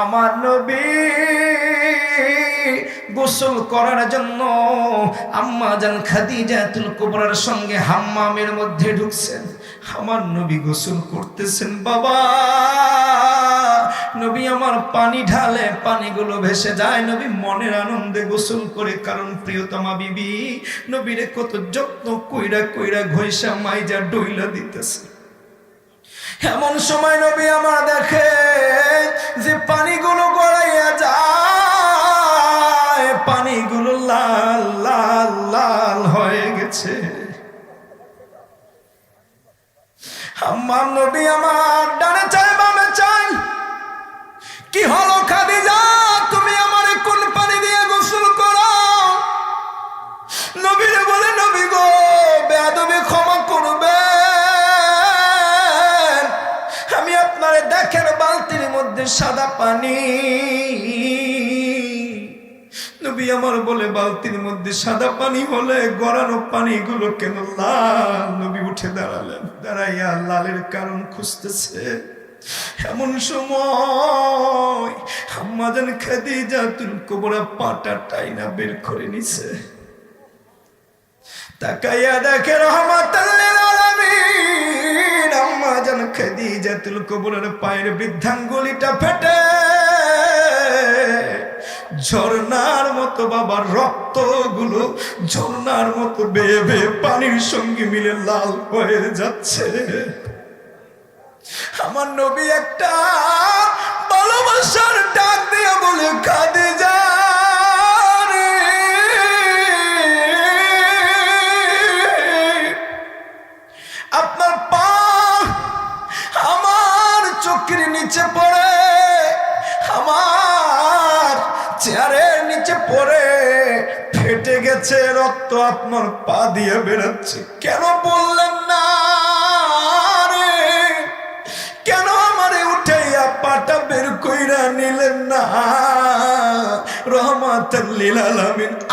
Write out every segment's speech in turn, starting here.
আমার নবী গোসল করার জন্য আম্মা জান খাদিজাতুল কুবরার সঙ্গে হাম্মামের মধ্যে ঢুকছেন। আমার নবী গোসল করতেছেন, বাবা। নবী আমার পানি ঢালে পানিগুলো ভেসে যায়। নবী মনের আনন্দে গোসল করে, কারণ প্রিয়তমা বিবি নবীরে কত যত্ন কইরা কইরা ঘইসা মাইজা ডইলা দিতেছে। এমন সময় নবী আমার দেখে নবী আমার ডানে চাই, বামে চাই। কি হলো খাদিজা তুমি আমার কোন পানি দিয়ে গোসল করো নবীরে বলে, নবী গো, বেয়াদবি ক্ষমা করবে আমি আপনারে দেখেন বালতির মধ্যে সাদা পানি। নবী আমার বলে, বালতির মধ্যে সাদা পানি হলে গড়ানো পানিগুলো কেন লাল? নবী উঠে দাঁড়ালেন। দাঁড়াইয়া লালের কারণ খুঁজতেছে। এমন সময় আমাদের খাদিজা তুল কোবরা পাটা টাইনা বের করে নিছে। তাকাইয়া দেখে রহমাতাল্লিল আলামিন। আম্মা জান খাদিজাতুল কুবরার পায়ের বৃদ্ধাঙ্গুলিটা ফেটে ঝর্ণার মতো বাবার রক্তগুলো ঝর্ণার মতো বেয়ে বেয়ে পানির সঙ্গে মিলে লাল হয়ে যাচ্ছে। আমার নবী একটা ভালোবাসার ডাক দিয়ে বলে, কাঁদে যা আপনার পা আমার চোখের নিচে ফেটে গেছে রক্ত আপনার পা দিয়ে বেরোচ্ছে। কেন বললেন না কেন আমারে উঠাইয়া পাটা বের কইরা নিলেন না?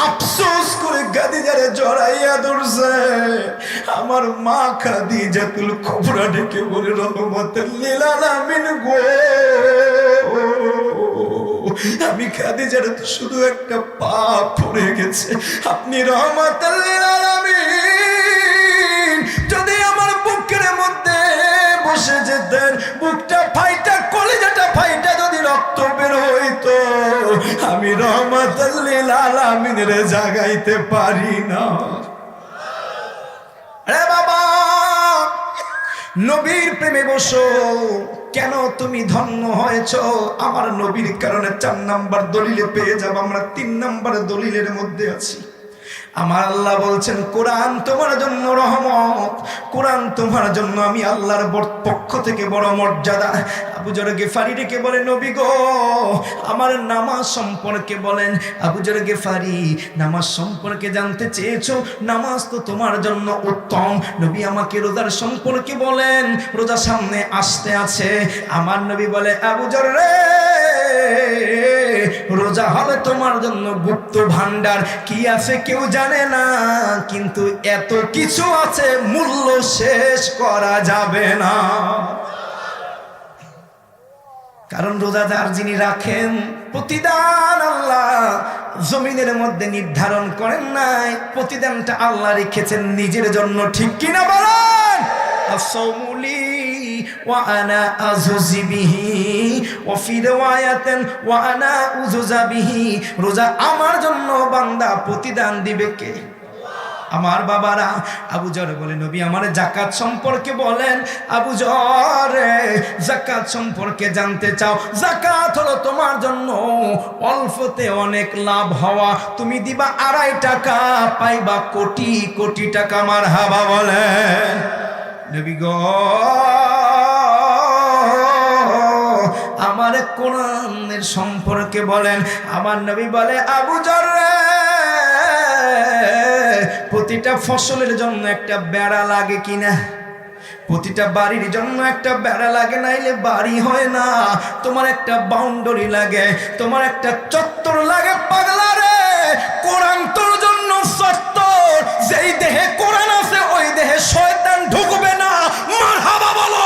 আফসোস করে জড়াইয়া আমার মা খাদিজাতুল কুবরা ডেকে বলে রহমাতাল্লিল আলামিন গো। আমি খাদিজার তো শুধু একটা পা পড়ে গেছে। আপনি আলামিন, যদি আমার বুকের মধ্যে বসে যেতেন, বুকটা ফাইটা, কলিজাটা ফাইটা যদি রক্ত বের হইতো, আমি রহমাতাল্লিল আলামিনের জাগাইতে পারি না। রে বাবা নবীর প্রেমে বসো। কেন তুমি ধন্য হয়েছ? আমার নবীর কারণে চার নাম্বার দলিলে পেয়ে যাব। আমরা তিন নাম্বার দলিলের মধ্যে আছি। আমার আল্লাহ বলছেন, কোরআন তোমার জন্য রহমত। কোরআন তোমার জন্য আমি আল্লাহর পক্ষ থেকে বড় মর্যাদা। আবু জরগে ফারি রেখে বলে, নবী গো, আমার নামাজ সম্পর্কে বলেন। আবু জরগে ফারি নামাজ সম্পর্কে জানতে চেয়েছো? নামাজ তো তোমার জন্য উত্তম। নবী আমাকে রোজার সম্পর্কে বলেন, রোজা সামনে আসতে আছে। আমার নবী বলে, আবু জর রে রোজা হবে তোমার জন্য গুপ্ত ভান্ডার কি আছে কেউ জানে না, কিন্তু এত কিছু আছে, মূল্য শেষ করা যাবে না। কারণ রোজাদার যিনি রাখেন, প্রতিদান আল্লাহ জমিনের মধ্যে নির্ধারণ করেন নাই, প্রতিদানটা আল্লাহ রেখেছেন নিজের জন্য, ঠিক কিনা বলেন? وأنا أزوزي به وفي رواية وأنا أزوزا به রোজা আমার জন্য বান্দা প্রতিদান দিবে কে আমার বাবারা আবু জর বলে নবী আমার জাকাত সম্পর্কে বলেন আবু জরে জাকাত সম্পর্কে জানতে চাও জাকাত হলো তোমার জন্য অল্পতে অনেক লাভ হওয়া তুমি দিবা আড়াই টাকা পাইবা কোটি কোটি টাকা আমার হাবা বলেন নবী গো আমার কোরআনের সম্পর্কে বলেন। আমার নবী বলে, আবু জর প্রতিটা ফসলের জন্য একটা বেড়া লাগে কিনা? প্রতিটা বাড়ির জন্য একটা বেড়া লাগে, নাইলে বাড়ি হয় না। তোমার একটা বাউন্ডারি লাগে, তোমার একটা চত্বর লাগে, পাগলা রে। কোরআন তোর জন্য চত্বর, যেই দেহে কোরআন আছে ওই দেহে শয়তান ঢুকবে না মার হাবা বলো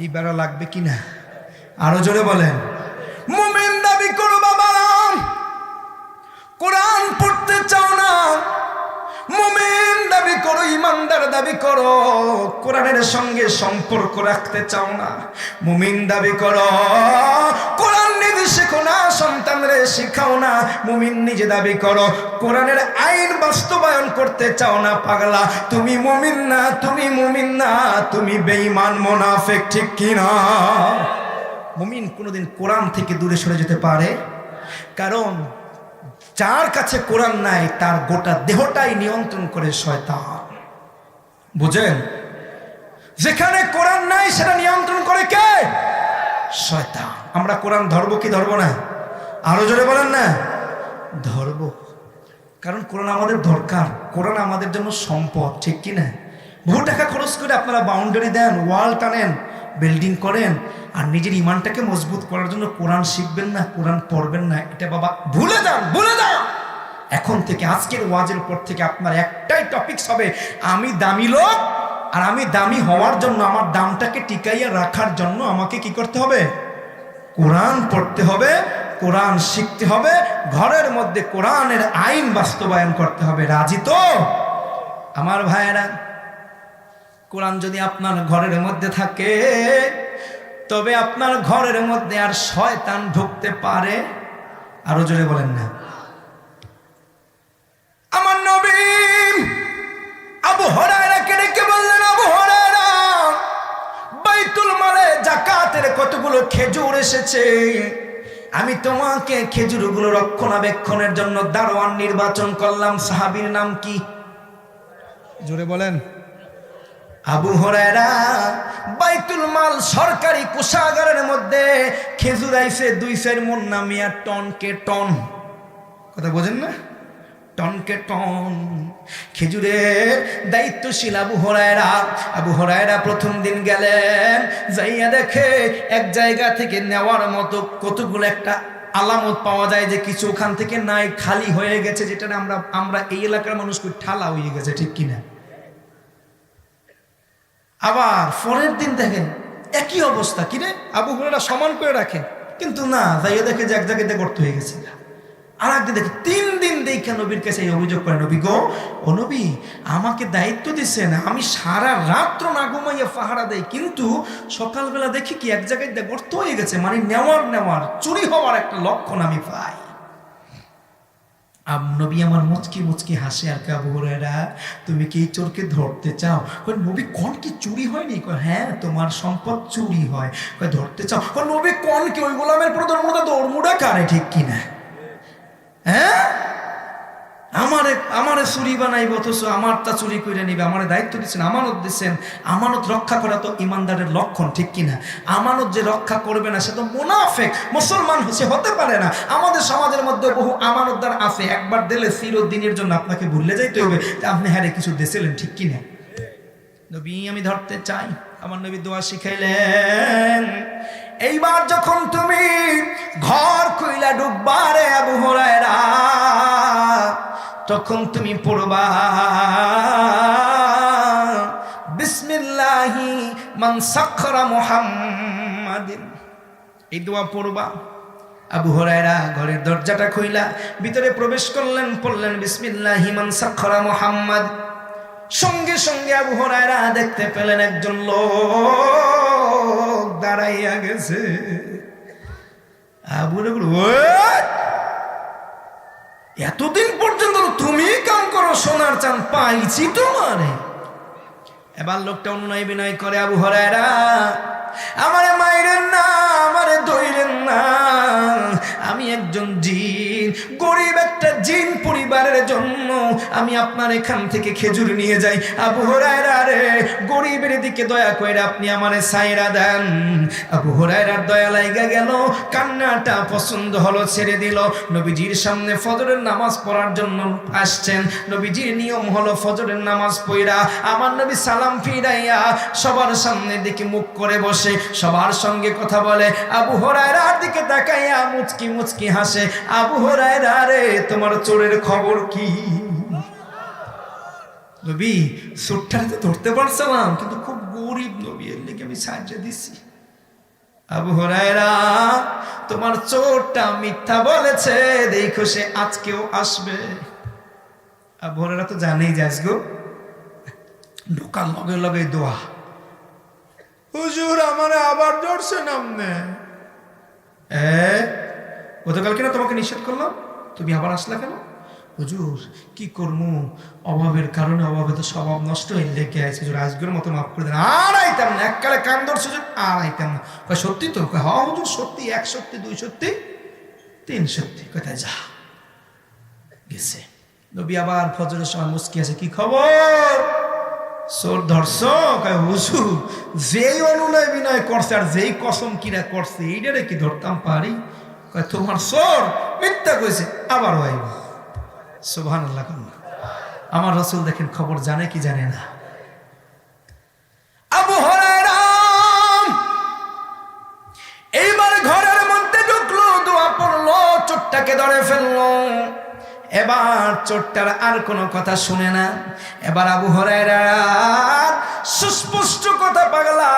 এই বেড়া লাগবে কিনা? আরও জোরে বলেন। করো, ইমানদার দাবি করো, কোরআনের সঙ্গে সম্পর্ক রাখতে চাও না। মুমিন দাবি করো, কোরআন নিজে শেখো না, সন্তানরে শিখাও না, মুমিন নিজে দাবি করো, কোরআনের আইন বাস্তবায়ন করতে চাও না, পাগলা। তুমি মুমিন না, তুমি মুমিন না, তুমি বেঈমান, মোনাফেক, ঠিক কিনা মুমিন কোনোদিন কোরআন থেকে দূরে সরে যেতে পারে? কারণ যার কাছে কোরআন নাই, তার গোটা দেহটাই নিয়ন্ত্রণ করে শয়তান। বুঝেন যেখানে কোরআন নাই, সেটা নিয়ন্ত্রণ করে কে? শয়তান। আমরা কোরআন ধরবো কি ধরবো না? আরও জোরে বলেন না? ধরবো। কারণ কোরআন আমাদের দরকার। কোরআন আমাদের জন্য সম্পদ, ঠিক কি না বহু টাকা খরচ করে আপনারা বাউন্ডারি দেন ওয়াল টানেন বিল্ডিং করেন আর নিজের ইমানটাকে মজবুত করার জন্য কোরআন শিখবেন না, কোরআন পড়বেন না, এটা বাবা ভুলে যান ভুলে যান। এখন থেকে, আজকের ওয়াজের পর থেকে আপনার একটাই টপিকস হবে, আমি দামি লোক আর আমি দামি হওয়ার জন্য, আমার দামটাকে টিকাইয়া রাখার জন্য আমাকে কি করতে হবে? কোরআন পড়তে হবে, কোরআন শিখতে হবে, ঘরের মধ্যে কোরআনের আইন বাস্তবায়ন করতে হবে। রাজি তো? আমার ভাইয়েরা কোরআন যদি আপনার ঘরের মধ্যে থাকে, তবে আপনার ঘরের মধ্যে আর শয়তান ঢুকতে পারে? আরও জোরে বলেন না। আমার নবী আবু হরায়রাকে ডেকে বললেন, আবু হরায়রা, বাইতুল মালে জাকাতের কতগুলো খেজুর এসেছে? আমি তোমাকে খেজুরগুলো রক্ষণাবেক্ষণের জন্য দারোয়ান নির্বাচন করলাম। সাহাবীর নাম কি? জোরে বলেন। আবু হরায়রা বাইতুল মাল সরকারি কোষাগারের মধ্যে খেজুর আইসে দুই সের মন নামিয়া টন কে টন। কথা বোঝেন না? টনকে টন। খেজুরের দায়িত্বশীল আবু হরায়রা আবু হরায়রা প্রথম দিন গেলেন, যাইয়া দেখে এক জায়গা থেকে নেওয়ার মতো কতগুলো একটা আলামত পাওয়া যায় যে কিছু ওখান থেকে নাই, খালি হয়ে গেছে, যেটা আমরা আমরা এই এলাকার মানুষকে ঠালা হয়ে গেছে, ঠিক কিনা? আবার পরের দিন দেখেন একই অবস্থা। কিরে আবু হুরেরা সমান করে রাখে। কিন্তু না, যাইয়া দেখে যে এক জায়গাতে গর্ত হয়ে গেছে। আর একদিন দেখে তিন দিন দেখে নবীর কাছে এই অভিযোগ করে, নবী গো, ও নবী, আমাকে দায়িত্ব দিচ্ছেন আমি সারা রাত্র না ঘুমাইয়া পাহারা দেই, কিন্তু সকালবেলা দেখি কি এক জায়গায় গর্ত হয়ে গেছে মানে নেওয়ার নেওয়ার, চুরি হওয়ার একটা লক্ষণ আমি পাই। নবী আমার মুচকি মুচকি হাসে আর কাবুরেরা তুমি কি এই চোরকে ধরতে চাও? কই নবী, কন কি চুরি হয়নি? কয় হ্যাঁ তোমার সম্পদ চুরি হয়। কয়, ধরতে চাও? কই নবী, কন কি ওই গোলামের পুরো ধর্মটা দৌড়মুড়া কারে ঠিক কিনা? হ্যাঁ? আমারে আমারে চুরি বানাইব, অথচ আমার তা চুরি করে নিবে। আমারে দায়িত্ব দিচ্ছেন আমানত দিচ্ছেন আমানত রক্ষা করা তো ইমানদারের লক্ষণ, ঠিক কিনা? আমানত যে রক্ষা করবে না, সে তো মুনাফেক, মুসলমান সে হতে পারে না। আমাদের সমাজের মধ্যে বহু আমানতদার আছে, একবার দিলে চিরদিনের জন্য আপনাকে ভুলে যাইতে হবে যে আপনি হ্যাঁ কিছু দিয়েছিলেন ঠিক কিনা? নবী, আমি ধরতে চাই। আমার নবী দোয়া শিখাইলেন, এইবার যখন তুমি ঘর কইলা ডুববারে আবু তখন তুমি পড়বা, বিসমিল্লাহি মান সাক্ষরা মুহাম্মাদিন। এই দোয়া পড়বা। আবু হরায়রা ঘরের দরজাটা খুইলা, ভিতরে প্রবেশ করলেন, পড়লেন, বিসমিল্লাহি মান সাক্ষরা মুহাম্মাদ। সঙ্গে সঙ্গে আবু হরায়রা দেখতে পেলেন একজন লোক দাঁড়াইয়া গেছে। আবু "ওই! এতদিন পর্যন্ত তুমি কাম করো, সোনার চান পাইছি তোমারে। এবার লোকটা অনুনয় বিনয় করে, আবু হরায়রা, আমারে মাইরেন না, আমারে দইরেন না। আমি একজন জিন, গরিব একটা জিন পরিবারের জন্য আমি আপনার এখান থেকে খেজুর নিয়ে যাই। আবু হরায়রা রে দিকে দয়া করে আপনি আমারে সাইরা দেন। আবু হরায়রার দয়া লাইগা গেল, কান্নাটা পছন্দ হলো ছেড়ে দিল। নবীজির সামনে ফজরের নামাজ পড়ার জন্য আসছেন। নবীজির নিয়ম হলো ফজরের নামাজ পড়া আমার নবী সালাম ফিরাইয়া সবার সামনে দিকে মুখ করে বসে, সবার সঙ্গে কথা বলে। আবু হরায়রার দিকে তাকাইয়া মুচকি মুচকি হাসে, আবু হরায়রা রে, তোমার চোরের খবর কি? নবী চোরটারে তো ধরতে পারছিলাম কিন্তু খুব গরিব নবী, এর লেগে আমি সাহায্য দিছি। আবু হরাইরা তোমার চোরটা মিথ্যা বলেছে, দেখো সে আজকেও আসবে। আবু হরাইরা তো জানেই যাস গো ঢোকার লগে লগে দোয়া। হুজুর, আমার আবার ধরছে নামনে। এ গতকালকে না তোমাকে নিষেধ করলাম, তুমি আবার আসলা কেন? হুজুর, কি করব অভাবের কারণে অভাবে তো স্বভাব নষ্ট হয়ে লেগে আছে। হুজুর, আজকের মতো মাফ করে দেন। আর আইতাম না, এককালে কান ধরছে হুজুর, আর আইতাম না। কয়, সত্যি তো? কয় হ্যাঁ হুজুর, সত্যি, এক সত্যি, দুই সত্যি, তিন সত্যি। কোথায় যা, গেছে। নবী আবার ফজরের সময় মুস্কি আছে, কি খবর? সোর ধরছ? কয়, হুজুর, যেই অনুনয় বিনয় করছে আর যেই কসম কিরা করছে, এইটারে কি ধরতাম পারি? কয়, তোমার সোর মিথ্যা কইছে, আবার হইব সুবহান আল্লাহ আমার রসুল দেখেন খবর জানে কি জানে না। আবু এইবার ঘরের মধ্যে ঢুকলো, দোয়া পড়ল চোটটাকে ধরে ফেলল। এবার চোরটার আর কোনো কথা শুনে না। এবার আবু হরাইরা সুস্পষ্ট কথা পাগলা,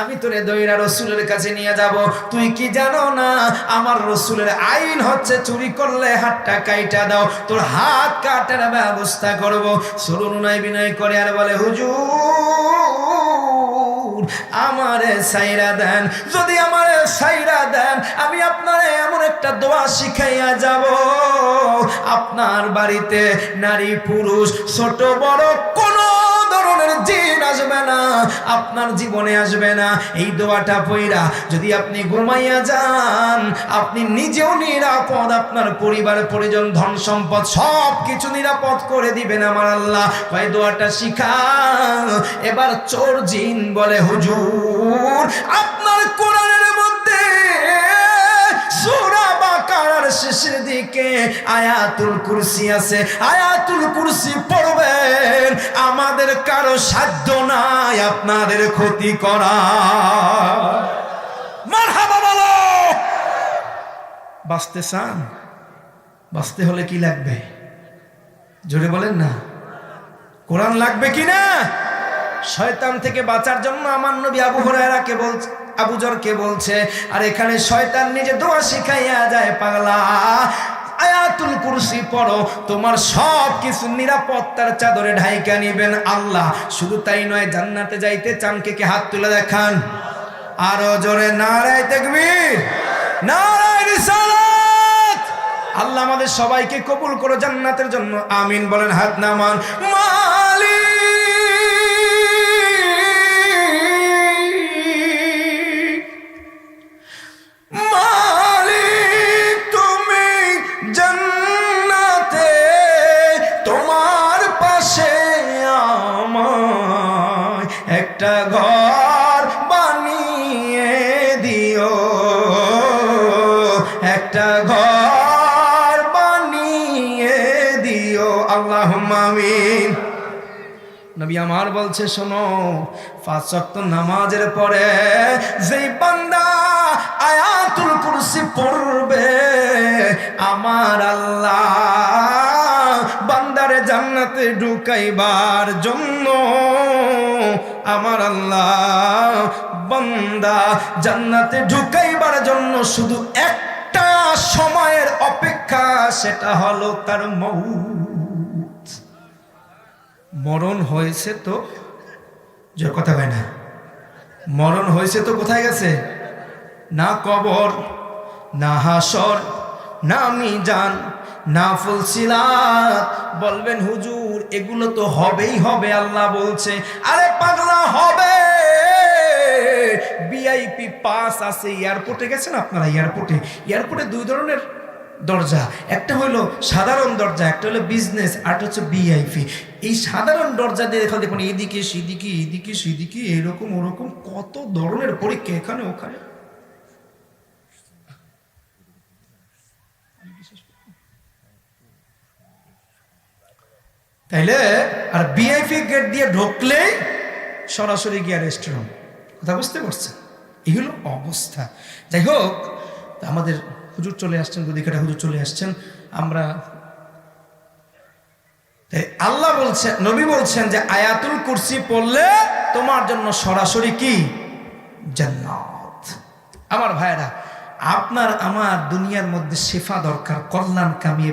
আমি তোরে দইরা রসুলের কাছে নিয়ে যাব। তুই কি জানো না, আমার রসুলের আইন হচ্ছে চুরি করলে হাতটা কাইটা দাও, তোর হাত কাটার ব্যবস্থা করব। সরুন নয় বিনয় করে আর বলে, হুজুর আমারে সাইরা দেন। যদি আমারে সাইরা দেন, আমি আপনার এমন একটা দোয়া শিখাইয়া যাব। আপনার বাড়িতে নারী পুরুষ, ছোট, বড় কোন জিন আসবে না, আপনার জীবনে আসবে না। এই দোয়াটা পইরা যদি আপনি ঘুমাইয়া যান, আপনি নিজেও নিরাপদ, আপনার পরিবার, পরিজন, ধন সম্পদ সব কিছু নিরাপদ করে দিবেন আমার আল্লাহ। ভাই, দোয়াটা শিখা। এবার চোর জিন বলে, হুজুর, আপনার শেষের দিকে আয়াতুল কুরসি আছে। আয়াতুল কুরসি পড়বেন। আমাদের কারও সাধ্য নাই আপনাদের ক্ষতি করা। বাঁচতে চান? বাঁচতে হলে কি লাগবে? জোরে বলেন না। কোরআন লাগবে কি না? শয়তান থেকে বাঁচার জন্য আমার নবী আবু হরায়রাকে বলছে আবুজরকে বলছে, আর এখানে শয়তান নিজে দোয়া শিখাইয়া যায় পাগলা। আয়াতুল কুরসি পড়ো, তোমার সব কিছু নিরাপত্তার চাদরে ঢাইকা নিবেন আল্লাহ। শুধু তাই নয়, জান্নাতে যাইতে চান কে হাত তুলে দেখান? আরও জোরে নারায় দেখবির নারায় রিসালাত। আল্লাহ আমাদের সবাইকে কবুল করো জান্নাতের জন্য, আমিন বলেন হাত নামান। মালিক একটা ঘর বানিয়ে দিও আল্লাহ আমিন। নবী আমার বলছে, শোনো, পাঁচ নামাজের পরে যেই বান্দা আয়াতুল কুরসি পড়বে, আমার আল্লাহ বান্দারে জান্নাতে ঢুকাইবার জন্য আমার আল্লাহ বান্দা জান্নাতে ঢুকাইবার জন্য শুধু একটা সময়ের অপেক্ষা, সেটা হলো তার মৌ মরণ হয়েছে তো যে কথা হয় না। মরণ হয়েছে তো কোথায় গেছে? না কবর, না হাসর, না মিজান, না ফুলসিলাত। বলবেন, হুজুর, এগুলো তো হবেই হবে, আল্লাহ বলছে। আরে পাগলা, হবে! ভিআইপি পাস আছে এয়ারপোর্টে, গেছেন আপনারা এয়ারপোর্টে? এয়ারপোর্টে দুই ধরনের দরজা। একটা হলো সাধারণ দরজা, একটা হলো বিজনেস, আর হচ্ছে বিআইপি। এই সাধারণ দরজা দিয়ে দেখা, দেখুন, এদিকে, সেদিকে এদিকে, সেদিকে, এরকম, ওরকম, কত ধরনের পরীক্ষা এখানে, ওখানে? তাইলে, আর বিআইপি গেট দিয়ে ঢুকলেই সরাসরি গিয়া রেস্টুরেন্ট কথা বুঝতে পারছেন? এই হলো অবস্থা। যাই হোক, আমাদের হুজুর চলে আসছেন, গদিকাটা হুজুর চলে আসছেন। আমরা আল্লাহ বলছেন, নবী বলছেন যে আয়াতুল কুরসি পড়লে তোমার জন্য সরাসরি কি? জান্নাত। আমার ভাইরা আপনার, আমার দুনিয়ার মধ্যে শেফা দরকার কল্যাণ কামিয়ে